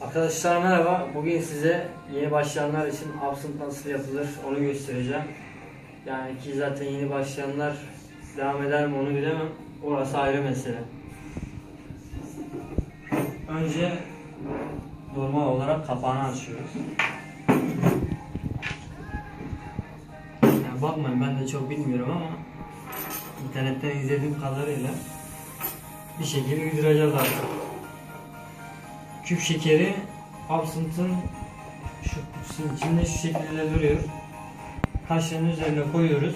Arkadaşlar merhaba. Bugün size yeni başlayanlar için absent nasıl yapılır onu göstereceğim. Yani ki zaten yeni başlayanlar devam eder mi onu bilemem. Orası ayrı mesele. Önce normal olarak kapağını açıyoruz. Yani bakmayın ben de çok bilmiyorum ama internetten izlediğim kadarıyla bir şekilde uyduracağız artık küp şekeri absintın şu kutusunun içinde şu şekilde duruyor. Kaşığın üzerine koyuyoruz.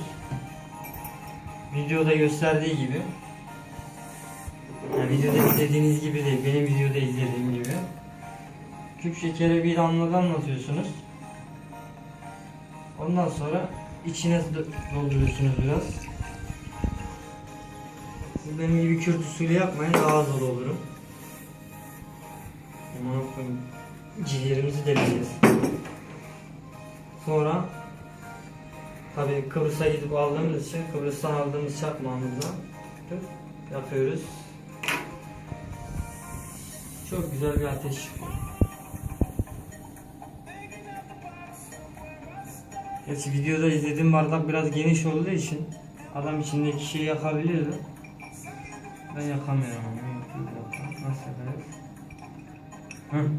Videoda gösterdiği gibi. Yani videoda izlediğiniz gibi değil, benim videoda izlediğim gibi. Küp şekeri bir damla damlatıyorsunuz. Ondan sonra içine do- dolduruyorsunuz biraz. Siz benim gibi Kürt yapmayın daha az olurum. Ciğerimizi deleceğiz. Sonra tabii Kıbrıs'a gidip aldığımız için Kıbrıs'tan aldığımız çakmağımızla yapıyoruz. Çok güzel bir ateş çıkıyor. Gerçi videoda izlediğim bardak biraz geniş olduğu için adam içindeki şeyi yakabiliyordu. Ben yakamıyorum. Nasıl yaparız? Hı.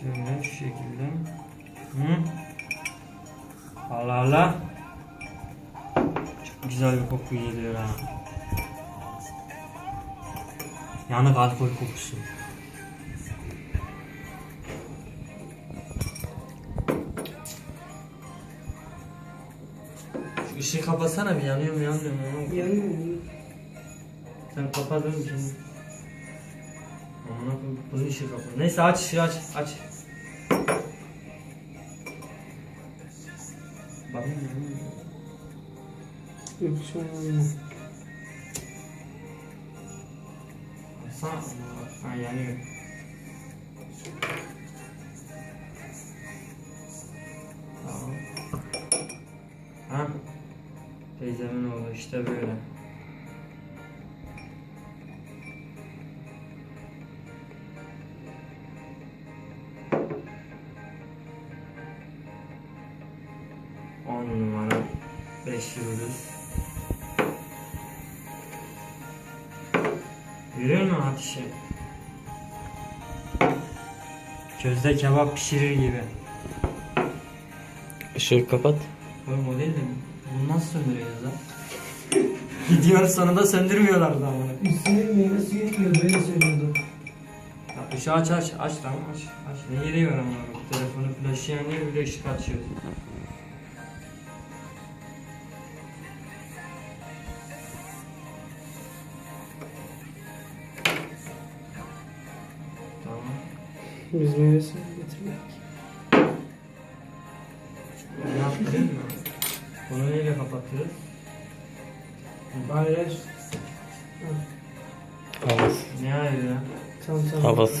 Şöyle şu şekilde. Hı. Allah Allah. Çok güzel bir koku geliyor ha. Yanık alkol kokusu. Şu ışığı kapatsana bir yanıyor mu yanmıyor mu? Yanıyor. Sen kapadın mı şimdi? Aman Allah'ım bunun ışığı kapalı. Neyse aç ışığı aç aç. Bakayım yanıyor mu? Yok şu an yanıyor. Baksana. Ha yanıyor. Tamam. Ha? Teyzemin oğlu işte böyle. On numara. Beş yıldız. Görüyor musun ateşi? Közde kebap pişirir gibi. Işığı kapat. Oğlum o değil de bunu nasıl söndürüyoruz lan? Videonun sonunda söndürmüyorlardı ama. Üstüne meyve suyu ekliyor böyle söylüyordu. Ya ışığı aç aç aç tamam aç aç. Ne gereği var ama telefonu flaşı yanıyor bir de ışık açıyor. Tamam. Biz meyve suyu getirmedik. Bunu neyle kapatıyoruz? Hayır. Havası. Ne ayrı ya? Tamam tamam. Havası.